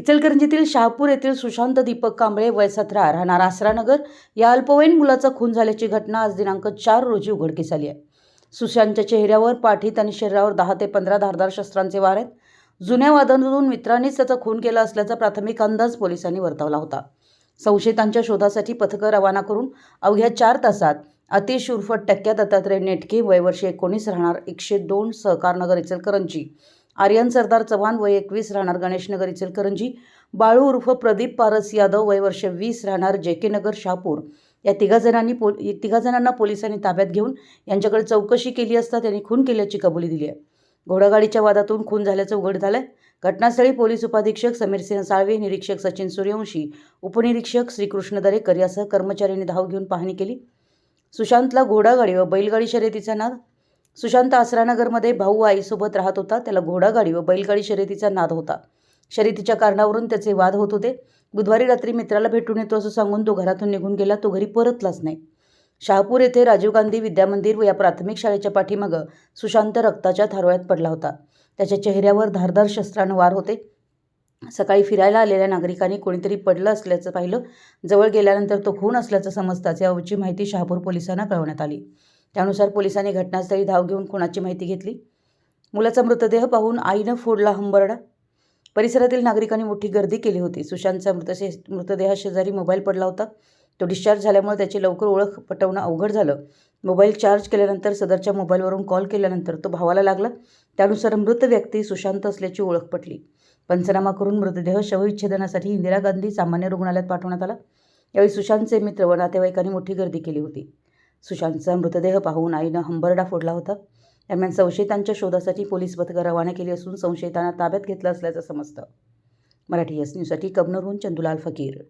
इचलकरंजीतील शहापूर येथील सुशांत दीपक कांबळे वय सतरा राहणार आसरानगर या अल्पवयीन मुलाचा खून झाल्याची घटना आज दिनांक चार रोजी उघडकीस आली आहे. सुशांतच्या चेहऱ्यावर पाठीत आणि शरीरावर दहा ते पंधरा धारदार शस्त्रांचे वार आहेत. जुन्या वादांमधून मित्रांनीच त्याचा खून केला असल्याचा प्राथमिक अंदाज पोलिसांनी वर्तवला होता. संशयितांच्या शोधासाठी पथकं रवाना करून अवघ्या चार तासात अतिश उर्फ टक्क्या दत्तात्रय नेटके वयवर्षी एकोणीस राहणार एकशे दोन सहकारनगर इचलकरंजी. आर्यन सरदार चव्हाण वय एकवीस राहणार गणेशनगर इचलकरंजी बाळू उर्फ प्रदीप पारस यादव वय वर्ष वीस राहणार जे के नगर शहापूर. या तिघाजणांनी पो तिघाजणांना पोलिसांनी ताब्यात घेऊन यांच्याकडे चौकशी केली असता त्यांनी खून केल्याची कबुली दिली आहे. घोडागाडीच्या वादातून खून झाल्याचं उघड झालं आहे घटनास्थळी पोलीस उपाधीक्षक समीरसिंह साळवे निरीक्षक सचिन सूर्यवंशी उपनिरीक्षक श्रीकृष्ण दरेकर यासह कर्मचाऱ्यांनी धाव घेऊन पाहणी केली. सुशांतला घोडागाडी व बैलगाडी शर्यतीचा नाद सुशांत आसरानगरमध्ये भाऊ आईसोबत राहत होता. त्याला घोडागाडी व बैलगाडी शर्यतीचा नाद होता. शर्यतीच्या कारणावरून त्याचे वाद होत होते. बुधवारी रात्री मित्राला भेटून येतो असं सांगून तो घरातून निघून गेला. तो घरी परतलाच नाही. शहापूर येथे राजीव गांधी विद्यामंदिर व या प्राथमिक शाळेच्या पाठीमागं सुशांत रक्ताच्या थारोळ्यात पडला होता. त्याच्या चेहऱ्यावर धारदार शस्त्रानं वार होते. सकाळी फिरायला आलेल्या नागरिकांनी कोणीतरी पडलं असल्याचं पाहिलं. जवळ गेल्यानंतर तो खून असल्याचं समजताच याबाबतची माहिती शहापूर पोलिसांना कळवण्यात आली. त्यानुसार पोलिसांनी घटनास्थळी धाव घेऊन खुनाची माहिती घेतली? मुलाचा मृतदेह पाहून आईनं फोडला हंबरडा. परिसरातील नागरिकांनी मोठी गर्दी केली होती. सुशांतचा मृतशे मृतदेहाशेजारी मोबाईल पडला होता. तो डिस्चार्ज झाल्यामुळे त्याची लवकर ओळख पटवणं अवघड झालं. मोबाईल चार्ज केल्यानंतर सदरच्या मोबाईलवरून कॉल केल्यानंतर तो भावाला लागला. त्यानुसार मृत व्यक्ती सुशांत असल्याची ओळख पटली. पंचनामा करून मृतदेह शवविच्छेदनासाठी इंदिरा गांधी सामान्य रुग्णालयात पाठवण्यात आला. यावेळी सुशांतचे मित्र व नातेवाईकांनी मोठी गर्दी केली होती. सुशांतचा मृतदेह पाहून आईनं हंबरडा फोडला होता. दरम्यान संशयितांच्या शोधासाठी पोलीस पथकं रवाना केली असून संशयितांना ताब्यात घेतलं असल्याचं समजतं. मराठी एस न्यूजसाठी कबनूरहून चंदुलाल फकीर.